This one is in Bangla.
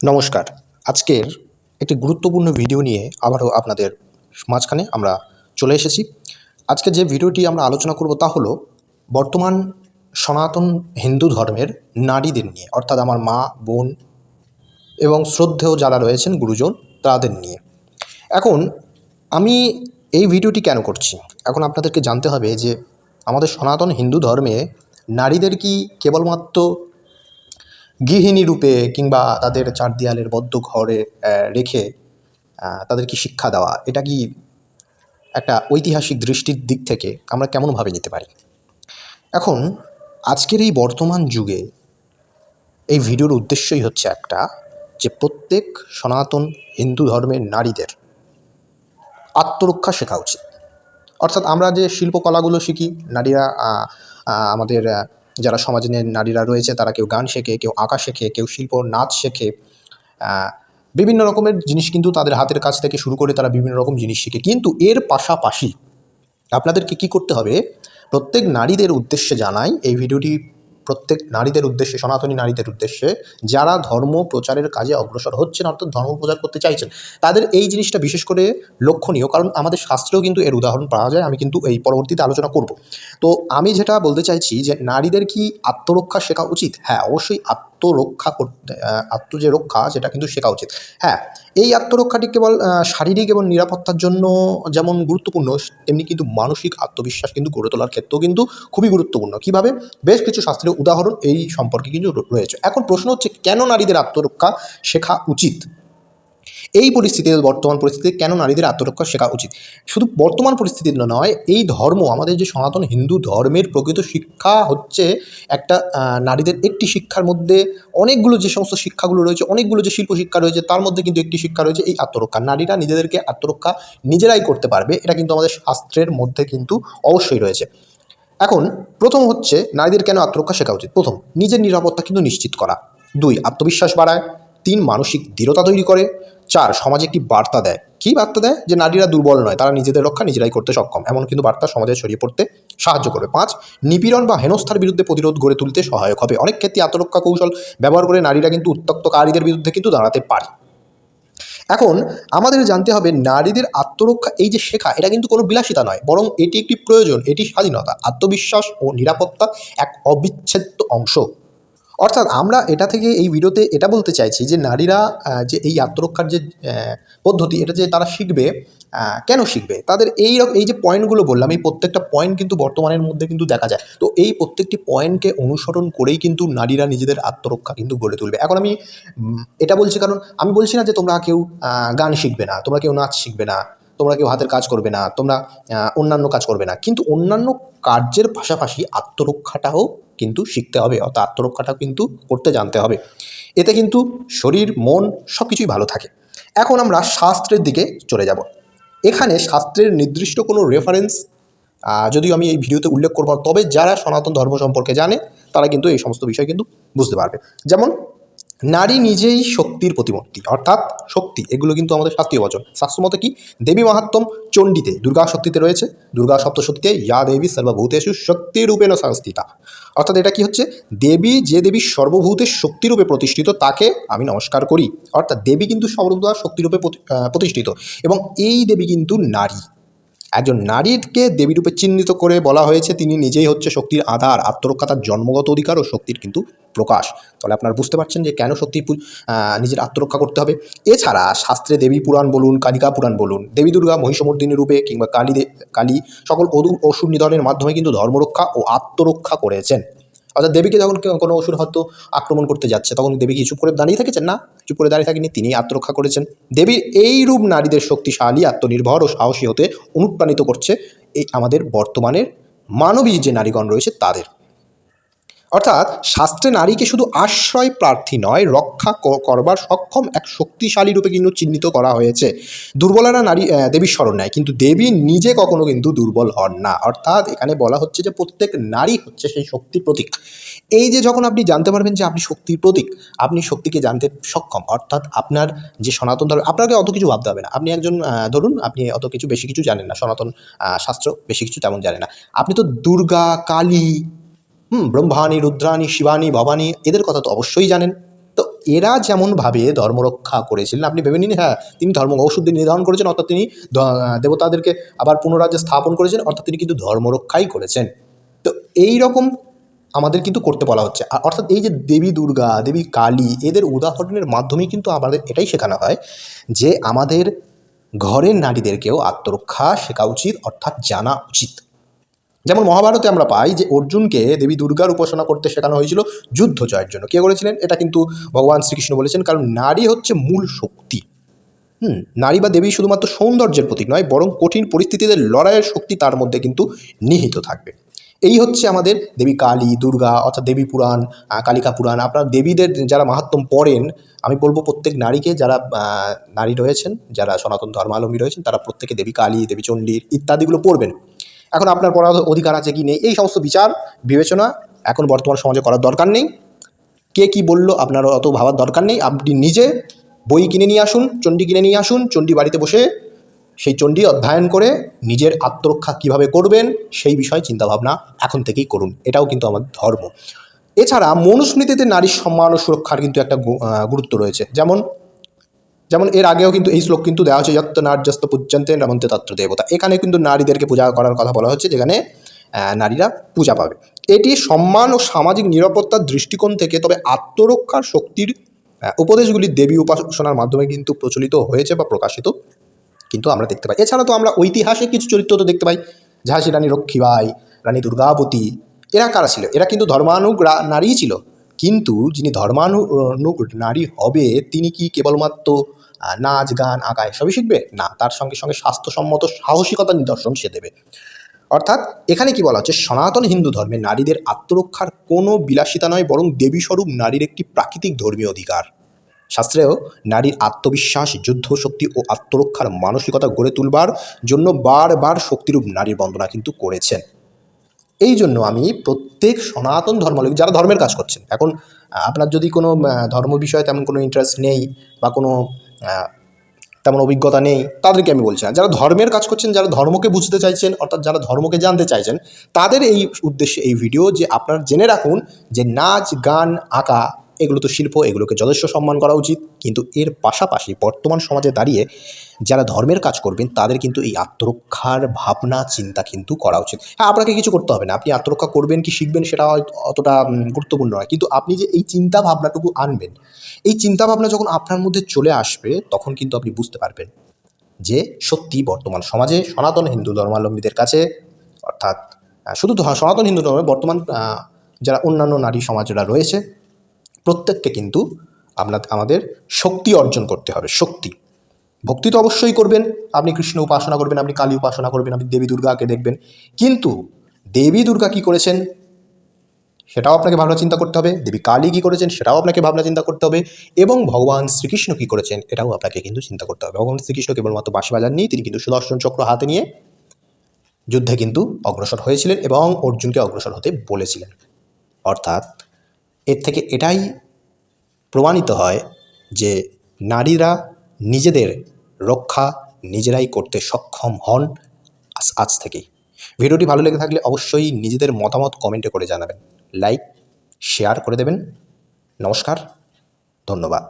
নমস্কার। আজকের একটি গুরুত্বপূর্ণ ভিডিও নিয়ে আবারও আপনাদের মাঝখানে আমরা চলে এসেছি। আজকে যে ভিডিওটি আমরা আলোচনা করব তা হলো বর্তমান সনাতন হিন্দু ধর্মের নারীদের নিয়ে, অর্থাৎ আমার মা, বোন এবং শ্রদ্ধেয় যারা রয়েছেন গুরুজন, তাদের নিয়ে। এখন আমি এই ভিডিওটি কেন করছি? এখন আপনাদেরকে জানতে হবে যে আমাদের সনাতন হিন্দু ধর্মে নারীদের কি কেবলমাত্র গৃহিণী রূপে কিংবা তাদের চার দেয়ালের বদ্ধ ঘরে রেখে আহ, তাদের কি শিক্ষা দেওয়া এটা কি একটা ঐতিহাসিক দৃষ্টির দিক থেকে আমরা কেমনভাবে নিতে পারি? এখন আজকের এই বর্তমান যুগে এই ভিডিওর উদ্দেশ্যই হচ্ছে একটা যে প্রত্যেক সনাতন হিন্দু ধর্মের নারীদের আত্মরক্ষা শেখা উচিত। অর্থাৎ আমরা যে শিল্পকলাগুলো শিখি নারীরা আমাদের যারা সমাজে নারীরা রয়েছে, তারা কেউ গান শেখে, কেউ আঁকা শেখে, কেউ শিল্প, নাচ শেখে। বিভিন্ন রকমের জিনিস কিন্তু তাদের হাতের কাছ থেকে শুরু করে তারা বিভিন্ন রকম জিনিস শেখে। কিন্তু এর পাশাপাশি আপনাদেরকে কী করতে হবে? প্রত্যেক নারীদের উদ্দেশ্যে জানাই এই ভিডিওটি প্রত্যেক নারীদের উদ্দেশ্যে, সনাতনী নারীদের উদ্দেশ্যে যারা ধর্ম প্রচারের কাজে অগ্রসর হচ্ছেন, অর্থাৎ ধর্ম প্রচার করতে চাইছেন, তাদের এই জিনিসটা বিশেষ করে লক্ষণীয়। কারণ আমাদের শাস্ত্রেও কিন্তু এর উদাহরণ পাওয়া যায়, আমি কিন্তু এই পরবর্তীতে আলোচনা করব। তো আমি যেটা বলতে চাইছি যে, নারীদের কি আত্মরক্ষা শেখা উচিত? হ্যাঁ অবশ্যই আত্মরক্ষা করতে আত্ম যে রক্ষা, সেটা কিন্তু শেখা উচিত। হ্যাঁ এই আত্মরক্ষাটি কেবল শারীরিক এবং নিরাপত্তার জন্য যেমন গুরুত্বপূর্ণ, তেমনি কিন্তু মানসিক আত্মবিশ্বাস কিন্তু গড়ে তোলার ক্ষেত্রেও কিন্তু খুবই গুরুত্বপূর্ণ। কীভাবে? বেশ কিছু শাস্ত্রীয় উদাহরণ এই সম্পর্কে কিন্তু রয়েছে। এখন প্রশ্ন হচ্ছে, কেন নারীদের আত্মরক্ষা শেখা উচিত? এই পরিস্থিতিতে, বর্তমান পরিস্থিতিতে কেন নারীদের আত্মরক্ষা শেখা উচিত? শুধু বর্তমান পরিস্থিতির নয়, এই ধর্ম, আমাদের যে সনাতন হিন্দু ধর্মের প্রকৃত শিক্ষা হচ্ছে একটা নারীদের একটি শিক্ষার মধ্যে অনেকগুলো যে সমস্ত শিক্ষাগুলো রয়েছে, অনেকগুলো যে শিল্প শিক্ষা রয়েছে, তার মধ্যে কিন্তু একটি শিক্ষা রয়েছে এই আত্মরক্ষা। নারীরা নিজেদেরকে আত্মরক্ষা নিজেরাই করতে পারবে, এটা কিন্তু আমাদের শাস্ত্রের মধ্যে কিন্তু অবশ্যই রয়েছে। এখন, প্রথম হচ্ছে নারীদের কেন আত্মরক্ষা শেখা উচিত? প্রথম, নিজের নিরাপত্তা কিন্তু নিশ্চিত করা। দুই, আত্মবিশ্বাস বাড়ায়। তিন, মানসিক দৃঢ়তা তৈরি করে। চার, সমাজে একটি বার্তা দেয়। কী বার্তা দেয়? যে নারীরা দুর্বল নয়, তারা নিজেদের রক্ষা নিজেরাই করতে সক্ষম। এমন কিন্তু বার্তা সমাজে ছড়িয়ে পড়তে সাহায্য করবে। পাঁচ, নিপীড়ন বা হেনস্থার বিরুদ্ধে প্রতিরোধ গড়ে তুলতে সহায়ক হবে। অনেক ক্ষেত্রে আত্মরক্ষা কৌশল ব্যবহার করে নারীরা কিন্তু উত্তক্তকারীদের বিরুদ্ধে কিন্তু দাঁড়াতে পারে। এখন, আমাদের জানতে হবে নারীদের আত্মরক্ষা এই যে শেখা, এটা কিন্তু কোনো বিলাসিতা নয়, বরং এটি একটি প্রয়োজন, এটি স্বাধীনতা, আত্মবিশ্বাস ও নিরাপত্তা এক অবিচ্ছেদ্য অংশ। অর্থাৎ আমরা এটা থেকে এই ভিডিওতে এটা বলতে চাইছি যে নারীরা যে এই আত্মরক্ষার যে পদ্ধতি, এটা যে তারা শিখবে কেন শিখবে? তাদের এই এই যে পয়েন্টগুলো বললাম, এই প্রত্যেকটা পয়েন্ট কিন্তু বর্তমানের মধ্যে কিন্তু দেখা যায়। তো এই প্রত্যেকটি পয়েন্টকে অনুসরণ করেই কিন্তু নারীরা নিজেদের আত্মরক্ষা কিন্তু গড়ে তুলবে। এখন আমি এটা বলছি কারণ আমি বলছি না যে তোমরা কেউ গান শিখবে না, তোমরা কেউ নাচ শিখবে না। তোমরা কেউ হাতের কাজ করবে না, তোমরা অন্যান্য কাজ করবে না। কিন্তু অন্যান্য কার্যের পাশাপাশি আত্মরক্ষাটাও কিন্তু শিখতে হবে, অর্থাৎ আত্মরক্ষাটাও কিন্তু করতে জানতে হবে। এতে কিন্তু শরীর, মন সব কিছুই ভালো থাকে। এখন আমরা শাস্ত্রের দিকে চলে যাব। এখানে শাস্ত্রের নির্দিষ্ট কোনো রেফারেন্স যদিও আমি এই ভিডিওতে উল্লেখ করব, তবে যারা সনাতন ধর্ম সম্পর্কে জানে, তারা কিন্তু এই সমস্ত বিষয় কিন্তু বুঝতে পারবে। যেমন নারী নিজেই শক্তির প্রতিমূর্তি, অর্থাৎ শক্তি, এগুলো কিন্তু আমাদের শাস্ত্রীয় বচন। শাস্ত্রমতে কি? দেবী মাহাত্ম চণ্ডীতে, দুর্গা শক্তিতে রয়েছে। দুর্গা সপ্তশক্তিতে ইয়া দেবী সর্বভূতেষু শক্তিরূপেণ সংস্থিতা। অর্থাৎ এটা কি হচ্ছে? দেবী, যে দেবী সর্বভূতের শক্তিরূপে প্রতিষ্ঠিত, তাকে আমি নমস্কার করি। অর্থাৎ দেবী কিন্তু সর্বদা শক্তিরূপে প্রতিষ্ঠিত। এবং এই দেবী কিন্তু নারী। একজন নারীকে দেবীরূপে চিহ্নিত করে বলা হয়েছে, তিনি নিজেই হচ্ছে শক্তির আধার আত্মরক্ষা তার জন্মগত অধিকার ও শক্তির কিন্তু প্রকাশ। তাহলে আপনারা বুঝতে পারছেন যে কেন শক্তি নিজের আত্মরক্ষা করতে হবে। এছাড়া শাস্ত্রে দেবী পুরাণ বলুন, কালিকা পুরাণ বলুন, দেবী দুর্গা মহিষমর্দিনী রূপে কিংবা কালী কালী সকল অদু অসুর নিধনের মাধ্যমে কিন্তু ধর্মরক্ষা ও আত্মরক্ষা করেছেন। অর্থাৎ দেবীকে যখন কোনো অসুর হয়তো আক্রমণ করতে যাচ্ছে, তখন দেবী কি চুপ করে দাঁড়িয়ে থেকেছেন? না, চুপ করে দাঁড়িয়ে থাকেনি তিনি আত্মরক্ষা করেছেন। দেবীর এই রূপ নারীদের শক্তিশালী, আত্মনির্ভর ও সাহসী হতে অনুপ্রাণিত করছে এই আমাদের বর্তমানের মানবী যে নারীগণ রয়েছে, তাদের। অর্থাৎ শাস্ত্রে নারীকে শুধু আশ্রয় প্রার্থী নয়, রক্ষা করবার সক্ষম এক শক্তিশালী রূপে কিন্তু চিহ্নিত করা হয়েছে। দুর্বলেরা নারী দেবীর স্মরণ নেয়, কিন্তু দেবী নিজে কখনো কিন্তু দুর্বল হন না। অর্থাৎ এখানে বলা হচ্ছে যে প্রত্যেক নারী হচ্ছে সেই শক্তির প্রতীক। এই যে যখন আপনি জানতে পারবেন যে আপনি শক্তির প্রতীক, আপনি শক্তিকে জানতে সক্ষম, অর্থাৎ আপনার যে সনাতন ধর্ম, আপনাকে অত কিছু ভাবতে হবে না। আপনি একজন ধরুন আপনি অত কিছু, বেশি কিছু জানেন না, সনাতন শাস্ত্র বেশি কিছু তেমন জানেন না। আপনি তো দুর্গা, কালী হুম, ব্রহ্মাণী, রুদ্রাণী শিবানী ভবানী, এদের কথা তো অবশ্যই জানেন। তো এরা যেমনভাবে ধর্মরক্ষা করেছিলেন, আপনি ভেবে নিন হ্যাঁ তিনি ধর্ম, ঔষধি নির্ধারণ করেছেন, অর্থাৎ তিনি দেবতাদেরকে আবার পুনরাজ্যে স্থাপন করেছেন, অর্থাৎ তিনি কিন্তু ধর্মরক্ষাই করেছেন। তো এই রকম আমাদের কিন্তু করতে বলা হচ্ছে। আর অর্থাৎ এই যে দেবী দুর্গা, দেবী কালী, এদের উদাহরণের মাধ্যমেই কিন্তু আমাদের এটাই শেখানো হয় যে আমাদের ঘরের নারীদেরকেও আত্মরক্ষা শেখা উচিত, অর্থাৎ জানা উচিত। যেমন মহাভারতে আমরা পাই যে অর্জুনকে দেবী দুর্গার উপাসনা করতে শেখানো হয়েছিল যুদ্ধ জয়ের জন্য। কে করেছিলেন? এটা কিন্তু ভগবান শ্রীকৃষ্ণ বলেছেন, কারণ নারী হচ্ছে মূল শক্তি। হুম, নারী বা দেবী শুধুমাত্র সৌন্দর্যের প্রতীক নয়, বরং কঠিন পরিস্থিতিতে লড়াইয়ের শক্তি তার মধ্যে কিন্তু নিহিত থাকবে। এই হচ্ছে আমাদের দেবী কালী, দুর্গা, অর্থাৎ দেবী পুরাণ কালিকা পুরাণ। আপনার দেবীদের যারা মাহাত্ম্য পড়েন, আমি বলব প্রত্যেক নারীকে যারা নারী রয়েছেন, যারা সনাতন ধর্মাবলম্বী রয়েছেন, তারা প্রত্যেকে দেবী কালী, দেবী চণ্ডীর ইত্যাদিগুলো পড়বেন। এখন আপনার পড়ার অধিকার আছে কি নেই? এই সমস্ত বিচার, বিবেচনা এখন বর্তমান সমাজে করার দরকার নেই। কে কি বলল আপনার অত ভাবার দরকার নেই। আপনি নিজে বই কিনে নিয়ে আসুন, চণ্ডী কিনে নিয়ে আসুন, চণ্ডী বাড়িতে বসে সেই চণ্ডী অধ্যয়ন করে নিজের আত্মরক্ষা কীভাবে করবেন সেই বিষয়ে চিন্তাভাবনা এখন থেকেই করুন। এটাও কিন্তু আমাদের ধর্ম। এছাড়া মনুস্মৃতিতে নারীর সম্মান ও সুরক্ষার কিন্তু একটা গুরুত্ব রয়েছে। যেমন যেমন এর আগেও কিন্তু এই শ্লোক কিন্তু দেওয়া হচ্ছে যত্ত নার্যস্ত পূজ্যন্তে রমন্তে তত্র দেবতা। এখানে কিন্তু নারীদেরকে পূজা করার কথা বলা হচ্ছে, যেখানে নারীরা পূজা পাবে। এটি সম্মান ও সামাজিক নিরাপত্তার দৃষ্টিকোণ থেকে, তবে আত্মরক্ষার শক্তির উপদেশগুলি দেবী উপাসনার মাধ্যমে কিন্তু প্রচলিত হয়েছে বা প্রকাশিত কিন্তু আমরা দেখতে পাই। এছাড়া তো আমরা ঐতিহাসিক কিছু চরিত্র তো দেখতে পাই, ঝাঁসি, রানী রক্ষীবাই রানী দুর্গাবতী, এরা কারা ছিল? এরা কিন্তু ধর্মানুগ রা- নারীই ছিল। কিন্তু যিনি ধর্মানুগ নারী হবে, তিনি কি কেবলমাত্র নাচ, গান আঁকা এসবই শিখবে? না, তার সঙ্গে সঙ্গে স্বাস্থ্যসম্মত সাহসিকতা নিদর্শন সে দেবে। অর্থাৎ এখানে কি বলা হচ্ছে? সনাতন হিন্দু ধর্মে নারীদের আত্মরক্ষার কোনো বিলাসিতা নয়, বরং দেবীস্বরূপ নারীর একটি প্রাকৃতিক ধর্মীয় অধিকার। শাস্ত্রেও নারীর আত্মবিশ্বাস যুদ্ধ শক্তি ও আত্মরক্ষার মানসিকতা গড়ে তুলবার জন্য বারবার শক্তিরূপ নারীর বন্দনা কিন্তু করেছেন। এই জন্য আমি প্রত্যেক সনাতন ধর্মাবলম্বী, যারা ধর্মের কাজ করছেন, এখন আপনার যদি কোনো ধর্ম বিষয়ে তেমন কোনো ইন্টারেস্ট নেই বা কোনো তেমন অভিজ্ঞতা নেই। তাদেরকে আমি বলছি না। যারা ধর্মের কাজ করছেন, যারা ধর্মকে বুঝতে চাইছেন, অর্থাৎ যারা ধর্মকে জানতে চাইছেন, তাদের এই উদ্দেশ্যে এই ভিডিও যে আপনারা জেনে রাখুন যে নাচ, গান, আঁকা এগুলো তো শিল্প, এগুলোকে যথেষ্ট সম্মান করা উচিত। কিন্তু এর পাশাপাশি বর্তমান সমাজে দাঁড়িয়ে যারা ধর্মের কাজ করবেন, তাদের কিন্তু এই আত্মরক্ষার ভাবনা, চিন্তা কিন্তু করা উচিত। হ্যাঁ আপনাকে কিছু করতে হবে না। আপনি আত্মরক্ষা করবেন কি শিখবেন সেটা অতটা গুরুত্বপূর্ণ নয়। কিন্তু আপনি যে এই চিন্তা ভাবনাটুকু আনবেন, এই চিন্তা ভাবনা যখন আপনার মধ্যে চলে আসবে, তখন কিন্তু আপনি বুঝতে পারবেন যে সত্যি বর্তমান সমাজে সনাতন হিন্দু ধর্মাবলম্বীদের কাছে, অর্থাৎ শুধু সনাতন হিন্দু ধর্মে বর্তমান যারা অন্যান্য নারী সমাজরা রয়েছে প্রত্যেককে কিন্তু আপনার, আমাদের শক্তি অর্জন করতে হবে, শক্তি। ভক্তি তো অবশ্যই করবেন, আপনি কৃষ্ণ উপাসনা করবেন, আপনি কালী উপাসনা করবেন, আপনি দেবী দুর্গাকে দেখবেন, কিন্তু দেবী দুর্গা কি করেছেন? সেটাও আপনাকে ভাবনা চিন্তা করতে হবে, দেবী কালী কী করেছেন সেটাও আপনাকে ভাবনা চিন্তা করতে হবে, এবং ভগবান শ্রীকৃষ্ণ কী করেছেন এটাও আপনাকে কিন্তু চিন্তা করতে হবে। ভগবান শ্রীকৃষ্ণ কেবলমাত্র বাঁশি বাজাননি তিনি কিন্তু সুদর্শন চক্র হাতে নিয়ে যুদ্ধে কিন্তু অগ্রসর হয়েছিলেন এবং অর্জুনকে অগ্রসর হতে বলেছিলেন। অর্থাৎ এর থেকে এটাই প্রমাণিত হয় যে নারীরা নিজেদের রক্ষা নিজেরাই করতে সক্ষম হন আজ থেকেই। ভিডিওটি ভালো লেগে থাকলে অবশ্যই নিজেদের মতামত কমেন্টে করে জানাবেন। লাইক শেয়ার করে দেবেন। নমস্কার, ধন্যবাদ।